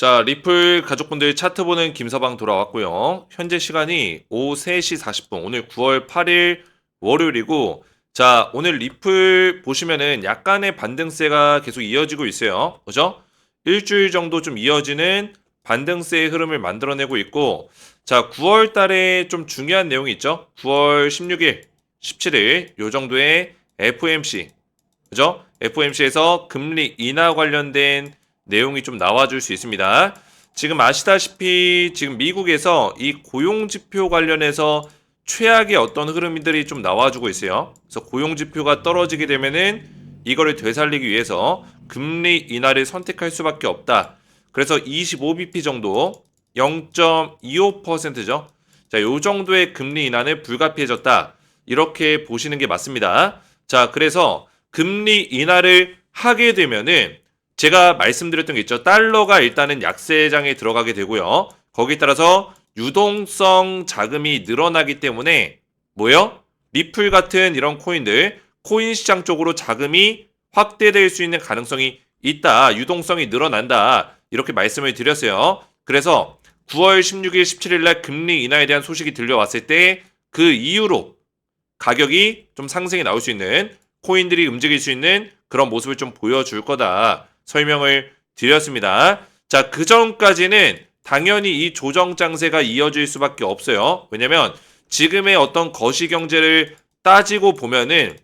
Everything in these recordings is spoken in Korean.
자, 리플 가족분들 차트 보는 김서방 돌아왔고요. 현재 시간이 오후 3시 40분. 오늘 9월 8일 월요일이고, 자, 오늘 리플 보시면은 약간의 반등세가 계속 이어지고 있어요. 그죠? 일주일 정도 좀 이어지는 반등세의 흐름을 만들어내고 있고, 자, 9월 달에 좀 중요한 내용이 있죠? 9월 16일, 17일, 요 정도의 FMC, 그죠? FMC에서 금리 인하 관련된 내용이 좀 나와줄 수 있습니다. 지금 아시다시피 지금 미국에서 이 고용 지표 관련해서 최악의 어떤 흐름들이 좀 나와주고 있어요. 그래서 고용 지표가 떨어지게 되면은 이거를 되살리기 위해서 금리 인하를 선택할 수밖에 없다. 그래서 25bp 정도 0.25%죠. 자, 요 정도의 금리 인하는 불가피해졌다. 이렇게 보시는 게 맞습니다. 자, 그래서 금리 인하를 하게 되면은 제가 말씀드렸던 게 있죠. 달러가 일단은 약세장에 들어가게 되고요. 거기에 따라서 유동성 자금이 늘어나기 때문에 뭐요? 리플 같은 이런 코인들 코인 시장 쪽으로 자금이 확대될 수 있는 가능성이 있다. 유동성이 늘어난다. 이렇게 말씀을 드렸어요. 그래서 9월 16일, 17일 날 금리 인하에 대한 소식이 들려왔을 때 그 이후로 가격이 좀 상승이 나올 수 있는 코인들이 움직일 수 있는 그런 모습을 좀 보여줄 거다. 설명을 드렸습니다. 자, 그 전까지는 당연히 이 조정 장세가 이어질 수밖에 없어요. 왜냐면 지금의 어떤 거시 경제를 따지고 보면은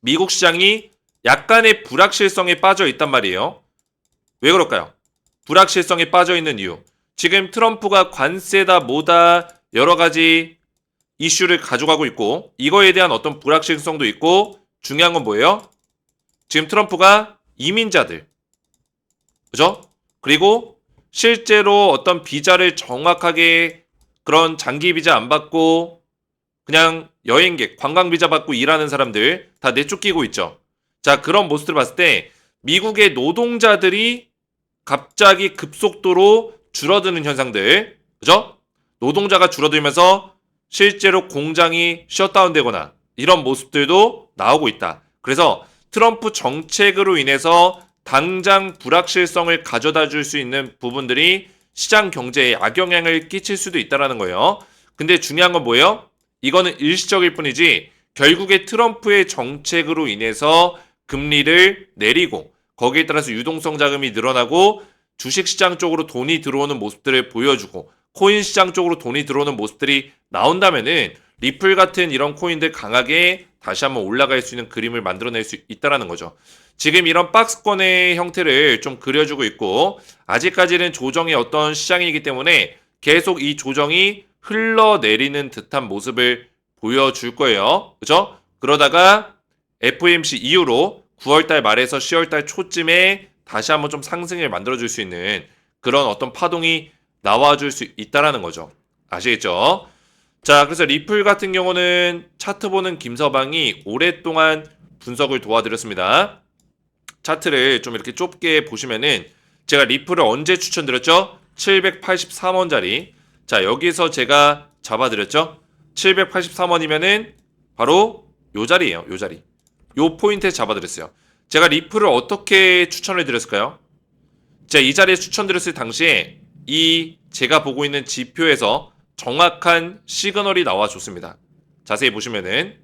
미국 시장이 약간의 불확실성에 빠져 있단 말이에요. 왜 그럴까요? 불확실성에 빠져 있는 이유. 지금 트럼프가 관세다 뭐다 여러 가지 이슈를 가져가고 있고 이거에 대한 어떤 불확실성도 있고 중요한 건 뭐예요? 지금 트럼프가 이민자들 그죠? 그리고 실제로 어떤 비자를 정확하게 그런 장기 비자 안 받고 그냥 여행객, 관광 비자 받고 일하는 사람들 다 내쫓기고 있죠. 자, 그런 모습들을 봤을 때 미국의 노동자들이 갑자기 급속도로 줄어드는 현상들, 그죠? 노동자가 줄어들면서 실제로 공장이 셧다운 되거나 이런 모습들도 나오고 있다. 그래서 트럼프 정책으로 인해서 당장 불확실성을 가져다 줄 수 있는 부분들이 시장 경제에 악영향을 끼칠 수도 있다라는 거예요. 근데 중요한 건 뭐예요? 이거는 일시적일 뿐이지 결국에 트럼프의 정책으로 인해서 금리를 내리고 거기에 따라서 유동성 자금이 늘어나고 주식 시장 쪽으로 돈이 들어오는 모습들을 보여주고 코인 시장 쪽으로 돈이 들어오는 모습들이 나온다면은 리플 같은 이런 코인들 강하게 다시 한번 올라갈 수 있는 그림을 만들어낼 수 있다라는 거죠. 지금 이런 박스권의 형태를 좀 그려주고 있고 아직까지는 조정의 어떤 시장이기 때문에 계속 이 조정이 흘러내리는 듯한 모습을 보여줄 거예요. 그죠? 그러다가 FMC 이후로 9월달 말에서 10월달 초쯤에 다시 한번 좀 상승을 만들어줄 수 있는 그런 어떤 파동이 나와줄 수 있다라는 거죠. 아시겠죠? 자, 그래서 리플 같은 경우는 차트 보는 김서방이 오랫동안 분석을 도와드렸습니다. 차트를 좀 이렇게 좁게 보시면은 제가 리플을 언제 추천드렸죠? 783원짜리. 자, 여기서 제가 잡아드렸죠? 783원이면은 바로 요 자리예요. 요 자리. 요 포인트에 잡아드렸어요. 제가 리플을 어떻게 추천을 드렸을까요? 제가 이 자리에 추천드렸을 당시에 이 제가 보고 있는 지표에서 정확한 시그널이 나와줬습니다. 자세히 보시면은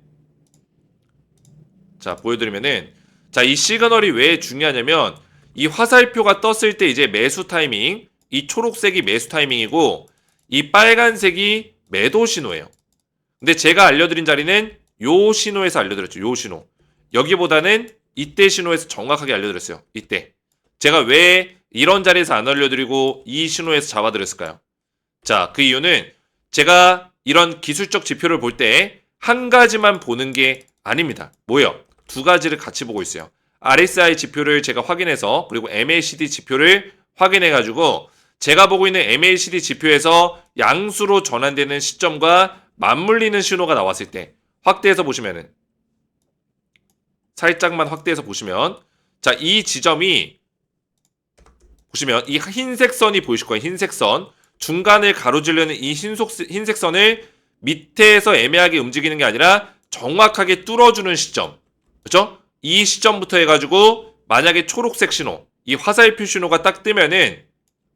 자 보여드리면은 자 이 시그널이 왜 중요하냐면 이 화살표가 떴을 때 이제 매수 타이밍 이 초록색이 매수 타이밍이고 이 빨간색이 매도 신호예요. 근데 제가 알려드린 자리는 요 신호에서 알려드렸죠. 요 신호. 여기보다는 이때 신호에서 정확하게 알려드렸어요. 이때. 제가 왜 이런 자리에서 안 알려드리고 이 신호에서 잡아드렸을까요? 자, 그 이유는 제가 이런 기술적 지표를 볼 때 한 가지만 보는 게 아닙니다. 뭐요? 두 가지를 같이 보고 있어요. RSI 지표를 제가 확인해서 그리고 MACD 지표를 확인해 가지고 제가 보고 있는 MACD 지표에서 양수로 전환되는 시점과 맞물리는 신호가 나왔을 때 확대해서 보시면은 살짝만 확대해서 보시면 자, 이 지점이 보시면 이 흰색 선이 보이실 거예요. 흰색 선. 중간을 가로지르는 이 흰속, 흰색 선을 밑에서 애매하게 움직이는 게 아니라 정확하게 뚫어주는 시점. 그죠? 이 시점부터 해가지고 만약에 초록색 신호, 이 화살표 신호가 딱 뜨면은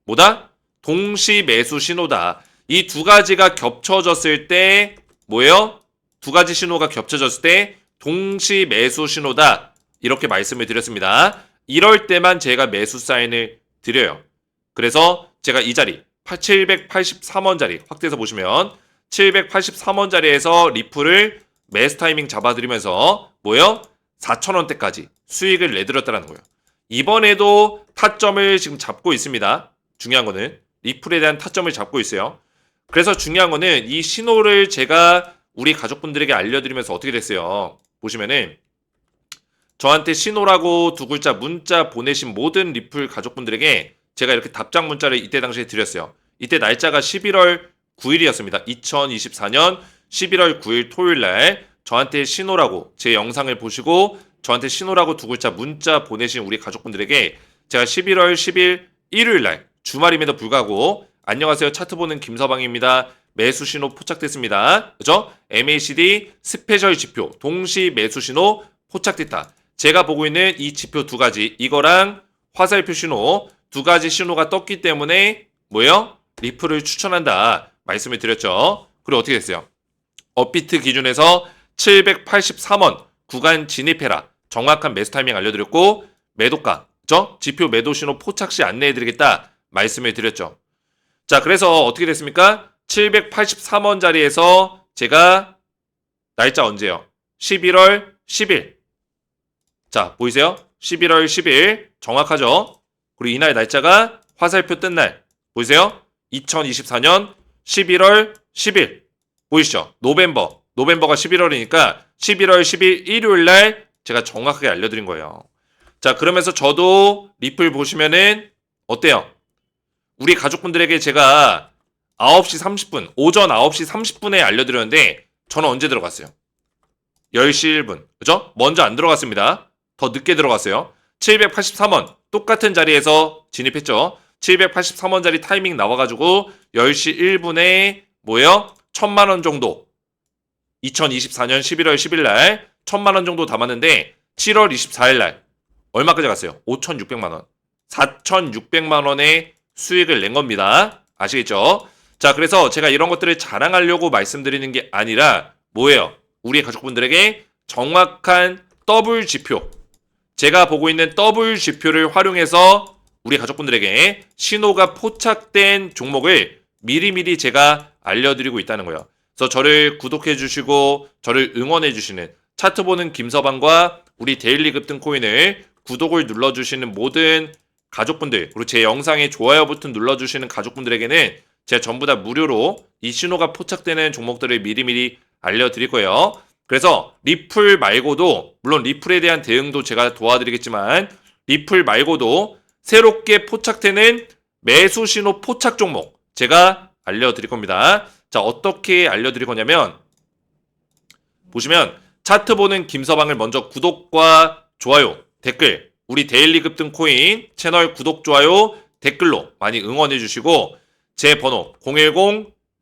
뭐다? 동시 매수 신호다. 이 두 가지가 겹쳐졌을 때 뭐예요? 두 가지 신호가 겹쳐졌을 때 동시 매수 신호다. 이렇게 말씀을 드렸습니다. 이럴 때만 제가 매수 사인을 드려요. 그래서 제가 이 자리 783원 자리 확대해서 보시면 783원 자리에서 리플을 매수 타이밍 잡아드리면서 뭐요? 4,000원대까지 수익을 내드렸다는 거예요. 이번에도 타점을 지금 잡고 있습니다. 중요한 거는 리플에 대한 타점을 잡고 있어요. 그래서 중요한 거는 이 신호를 제가 우리 가족분들에게 알려드리면서 어떻게 됐어요? 보시면은 저한테 신호라고 두 글자 문자 보내신 모든 리플 가족분들에게 제가 이렇게 답장 문자를 이때 당시에 드렸어요. 이때 날짜가 11월 9일이었습니다. 2024년 11월 9일 토요일 날 저한테 신호라고 제 영상을 보시고 저한테 신호라고 두 글자 문자 보내신 우리 가족분들에게 제가 11월 10일 일요일 날 주말임에도 불구하고 안녕하세요. 차트 보는 김서방입니다. 매수 신호 포착됐습니다. 그죠? MACD 스페셜 지표 동시 매수 신호 포착됐다. 제가 보고 있는 이 지표 두 가지 이거랑 화살표 신호 두 가지 신호가 떴기 때문에 뭐예요? 리플을 추천한다 말씀을 드렸죠. 그리고 어떻게 됐어요? 업비트 기준에서 783원 구간 진입해라. 정확한 매수 타이밍 알려드렸고 매도가, 저 지표 매도 신호 포착 시 안내해드리겠다 말씀을 드렸죠. 자, 그래서 어떻게 됐습니까? 783원 자리에서 제가 날짜 언제요? 11월 10일. 자, 보이세요? 11월 10일 정확하죠? 그리고 이날 날짜가 화살표 뜬 날. 보이세요? 2024년 11월 10일. 보이시죠? 노벤버. 노벤버가 11월이니까 11월 10일 일요일 날 제가 정확하게 알려드린 거예요. 자, 그러면서 저도 리플 보시면은 어때요? 우리 가족분들에게 제가 9시 30분, 오전 9시 30분에 알려드렸는데 저는 언제 들어갔어요? 10시 1분. 그죠? 먼저 안 들어갔습니다. 더 늦게 들어갔어요. 783원. 똑같은 자리에서 진입했죠. 783원 자리 타이밍 나와가지고 10시 1분에 뭐예요? 1000만원 정도. 2024년 11월 10일 날 1000만원 정도 담았는데 7월 24일 날 얼마까지 갔어요? 5600만 원. 4600만 원의 수익을 낸 겁니다. 아시겠죠? 자, 그래서 제가 이런 것들을 자랑하려고 말씀드리는 게 아니라 뭐예요? 우리 가족분들에게 정확한 더블 지표. 제가 보고 있는 더블 지표를 활용해서 우리 가족분들에게 신호가 포착된 종목을 미리미리 제가 알려드리고 있다는 거예요. 그래서 저를 구독해 주시고 저를 응원해 주시는 차트 보는 김서방과 우리 데일리 급등 코인을 구독을 눌러 주시는 모든 가족분들 그리고 제 영상에 좋아요 버튼 눌러 주시는 가족분들에게는 제가 전부 다 무료로 이 신호가 포착되는 종목들을 미리미리 알려드릴 거예요. 그래서 리플 말고도 물론 리플에 대한 대응도 제가 도와드리겠지만 리플 말고도 새롭게 포착되는 매수 신호 포착 종목 제가 알려드릴 겁니다. 자 어떻게 알려드릴 거냐면 보시면 차트 보는 김서방을 먼저 구독과 좋아요 댓글 우리 데일리 급등 코인 채널 구독 좋아요 댓글로 많이 응원해 주시고 제 번호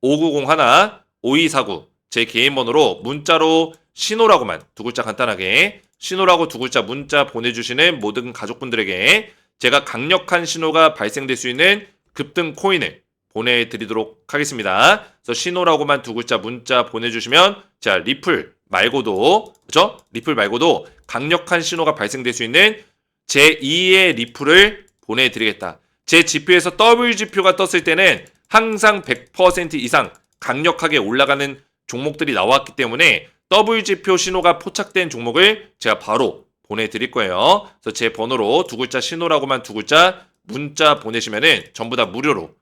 010-5901-5249 제 개인 번호로 문자로 신호라고만 두 글자 간단하게 신호라고 두 글자 문자 보내주시는 모든 가족분들에게 제가 강력한 신호가 발생될 수 있는 급등 코인을 보내드리도록 하겠습니다. 그래서 신호라고만 두 글자 문자 보내주시면 자 리플 말고도 그죠? 리플 말고도 강력한 신호가 발생될 수 있는 제 2의 리플을 보내드리겠다. 제 지표에서 더블 지표가 떴을 때는 항상 100% 이상 강력하게 올라가는 종목들이 나왔기 때문에 더블 지표 신호가 포착된 종목을 제가 바로 보내드릴 거예요. 그래서 제 번호로 두 글자 신호라고만 두 글자 문자 보내시면은 전부 다 무료로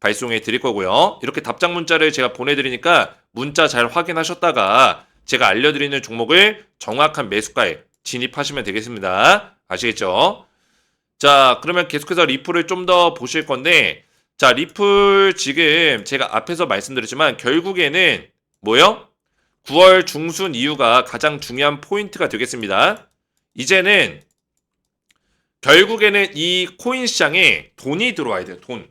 발송해 드릴 거고요. 이렇게 답장 문자를 제가 보내드리니까 문자 잘 확인하셨다가 제가 알려드리는 종목을 정확한 매수가에 진입하시면 되겠습니다. 아시겠죠? 자, 그러면 계속해서 리플을 좀 더 보실 건데, 자, 리플 지금 제가 앞에서 말씀드렸지만 결국에는 뭐요? 9월 중순 이후가 가장 중요한 포인트가 되겠습니다. 이제는 결국에는 이 코인 시장에 돈이 들어와야 돼요. 돈.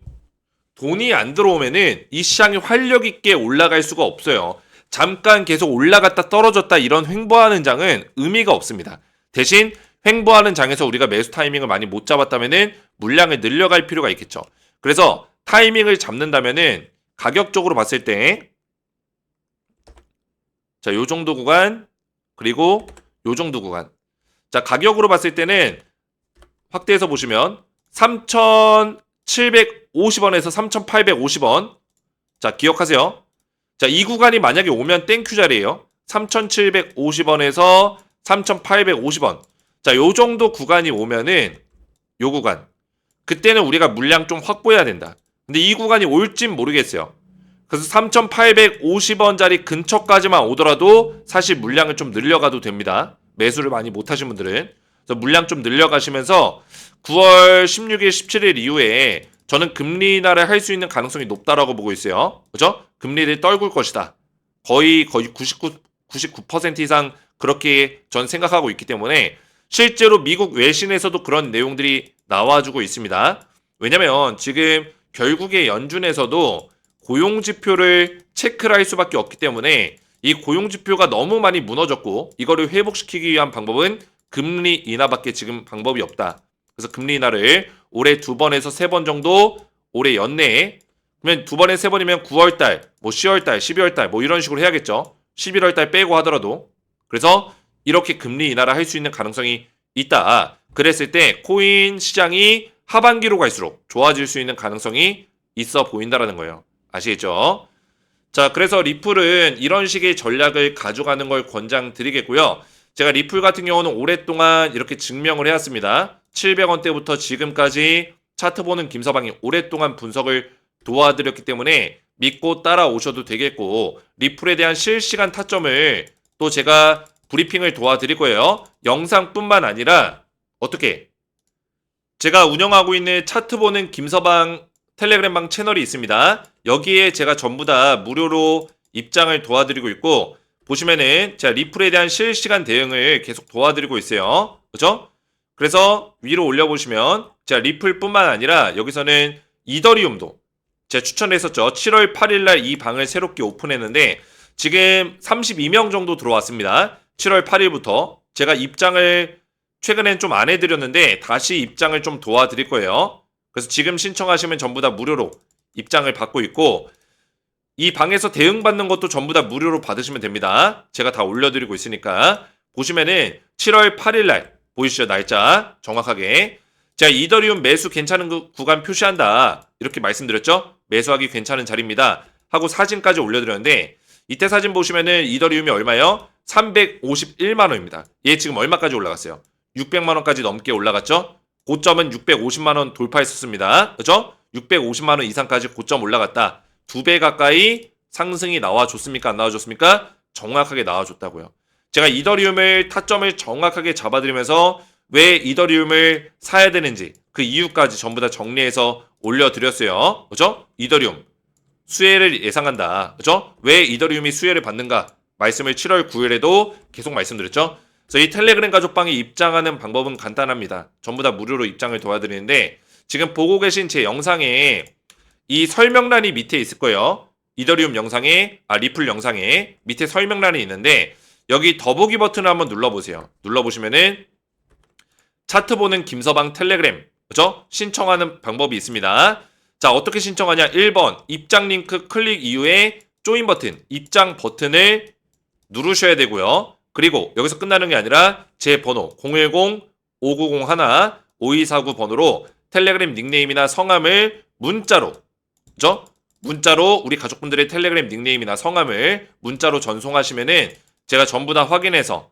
돈이 안 들어오면은 이 시장이 활력 있게 올라갈 수가 없어요. 잠깐 계속 올라갔다 떨어졌다 이런 횡보하는 장은 의미가 없습니다. 대신 횡보하는 장에서 우리가 매수 타이밍을 많이 못 잡았다면은 물량을 늘려갈 필요가 있겠죠. 그래서 타이밍을 잡는다면은 가격적으로 봤을 때 자, 요 정도 구간 그리고 요 정도 구간. 자, 가격으로 봤을 때는 확대해서 보시면 3,750원에서 3,850원. 자, 기억하세요. 자, 이 구간이 만약에 오면 땡큐 자리예요. 3,750원에서 3,850원. 자, 요 정도 구간이 오면은 요 구간. 그때는 우리가 물량 좀 확보해야 된다. 근데 이 구간이 올진 모르겠어요. 그래서 3,850원짜리 근처까지만 오더라도 사실 물량을 좀 늘려가도 됩니다. 매수를 많이 못 하신 분들은. 그래서 물량 좀 늘려가시면서 9월 16일, 17일 이후에 저는 금리 인하를 할 수 있는 가능성이 높다라고 보고 있어요. 그죠? 금리를 떨굴 것이다. 거의 거의 99, 99% 이상 그렇게 전 생각하고 있기 때문에 실제로 미국 외신에서도 그런 내용들이 나와주고 있습니다. 왜냐면 지금 결국에 연준에서도 고용 지표를 체크를 할 수밖에 없기 때문에 이 고용 지표가 너무 많이 무너졌고 이거를 회복시키기 위한 방법은 금리 인하밖에 지금 방법이 없다. 그래서 금리 인하를 올해 두 번에서 세 번 정도 올해 연내에 그러면 두 번에 세 번이면 9월 달, 뭐 10월 달, 12월 달 뭐 이런 식으로 해야겠죠. 11월 달 빼고 하더라도 그래서 이렇게 금리 인하를 할 수 있는 가능성이 있다. 그랬을 때 코인 시장이 하반기로 갈수록 좋아질 수 있는 가능성이 있어 보인다라는 거예요. 아시겠죠? 자, 그래서 리플은 이런 식의 전략을 가져가는 걸 권장드리겠고요. 제가 리플 같은 경우는 오랫동안 이렇게 증명을 해왔습니다. 700원대부터 지금까지 차트 보는 김서방이 오랫동안 분석을 도와드렸기 때문에 믿고 따라오셔도 되겠고 리플에 대한 실시간 타점을 또 제가 브리핑을 도와드릴 거예요. 영상뿐만 아니라 어떻게 제가 운영하고 있는 차트 보는 김서방 텔레그램방 채널이 있습니다. 여기에 제가 전부 다 무료로 입장을 도와드리고 있고 보시면은 제가 리플에 대한 실시간 대응을 계속 도와드리고 있어요. 그죠? 그래서 위로 올려보시면 제가 리플뿐만 아니라 여기서는 이더리움도 제가 추천했었죠. 7월 8일 날 이 방을 새롭게 오픈했는데 지금 32명 정도 들어왔습니다. 7월 8일부터 제가 입장을 최근엔 좀 안 해드렸는데 다시 입장을 좀 도와드릴 거예요. 그래서 지금 신청하시면 전부 다 무료로 입장을 받고 있고 이 방에서 대응받는 것도 전부 다 무료로 받으시면 됩니다. 제가 다 올려드리고 있으니까 보시면은 7월 8일 날 보이시죠 날짜 정확하게 제가 이더리움 매수 괜찮은 그 구간 표시한다 이렇게 말씀드렸죠 매수하기 괜찮은 자리입니다 하고 사진까지 올려드렸는데 이때 사진 보시면은 이더리움이 얼마요? 351만 원입니다. 얘 지금 얼마까지 올라갔어요? 600만 원까지 넘게 올라갔죠? 고점은 650만 원 돌파했었습니다. 그죠? 650만 원 이상까지 고점 올라갔다. 두 배 가까이 상승이 나와줬습니까? 안 나와줬습니까? 정확하게 나와줬다고요. 제가 이더리움을 타점을 정확하게 잡아드리면서 왜 이더리움을 사야 되는지 그 이유까지 전부 다 정리해서 올려드렸어요. 그죠? 이더리움 수혜를 예상한다. 그죠? 왜 이더리움이 수혜를 받는가? 말씀을 7월 9일에도 계속 말씀드렸죠. 그래서 이 텔레그램 가족방에 입장하는 방법은 간단합니다. 전부 다 무료로 입장을 도와드리는데 지금 보고 계신 제 영상에 이 설명란이 밑에 있을 거예요. 이더리움 영상에 아 리플 영상에 밑에 설명란이 있는데 여기 더보기 버튼을 한번 눌러보세요. 눌러보시면은 차트 보는 김서방 텔레그램 그죠? 신청하는 방법이 있습니다. 자 어떻게 신청하냐 1번 입장 링크 클릭 이후에 조인 버튼 입장 버튼을 누르셔야 되고요. 그리고 여기서 끝나는 게 아니라 제 번호 010-5901-5249 번호로 텔레그램 닉네임이나 성함을 문자로 그죠? 문자로 우리 가족분들의 텔레그램 닉네임이나 성함을 문자로 전송하시면은 제가 전부 다 확인해서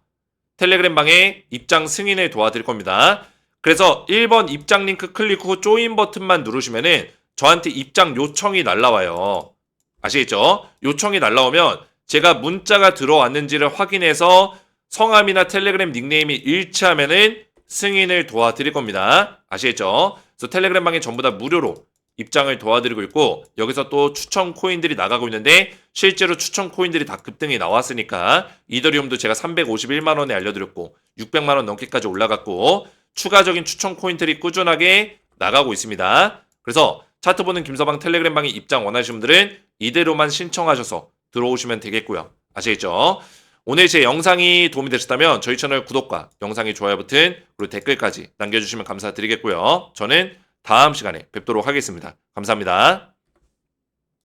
텔레그램 방에 입장 승인을 도와드릴 겁니다. 그래서 1번 입장 링크 클릭 후 조인 버튼만 누르시면은 저한테 입장 요청이 날라와요. 아시겠죠? 요청이 날라오면 제가 문자가 들어왔는지를 확인해서 성함이나 텔레그램 닉네임이 일치하면은 승인을 도와드릴 겁니다. 아시겠죠? 그래서 텔레그램 방에 전부 다 무료로 입장을 도와드리고 있고 여기서 또 추천 코인들이 나가고 있는데 실제로 추천 코인들이 다 급등이 나왔으니까 이더리움도 제가 351만 원에 알려드렸고 600만 원 넘게까지 올라갔고 추가적인 추천 코인들이 꾸준하게 나가고 있습니다. 그래서 차트 보는 김서방 텔레그램 방에 입장 원하시는 분들은 이대로만 신청하셔서 들어오시면 되겠고요. 아시겠죠? 오늘 제 영상이 도움이 되셨다면 저희 채널 구독과 영상의 좋아요 버튼 그리고 댓글까지 남겨주시면 감사드리겠고요. 저는 다음 시간에 뵙도록 하겠습니다. 감사합니다.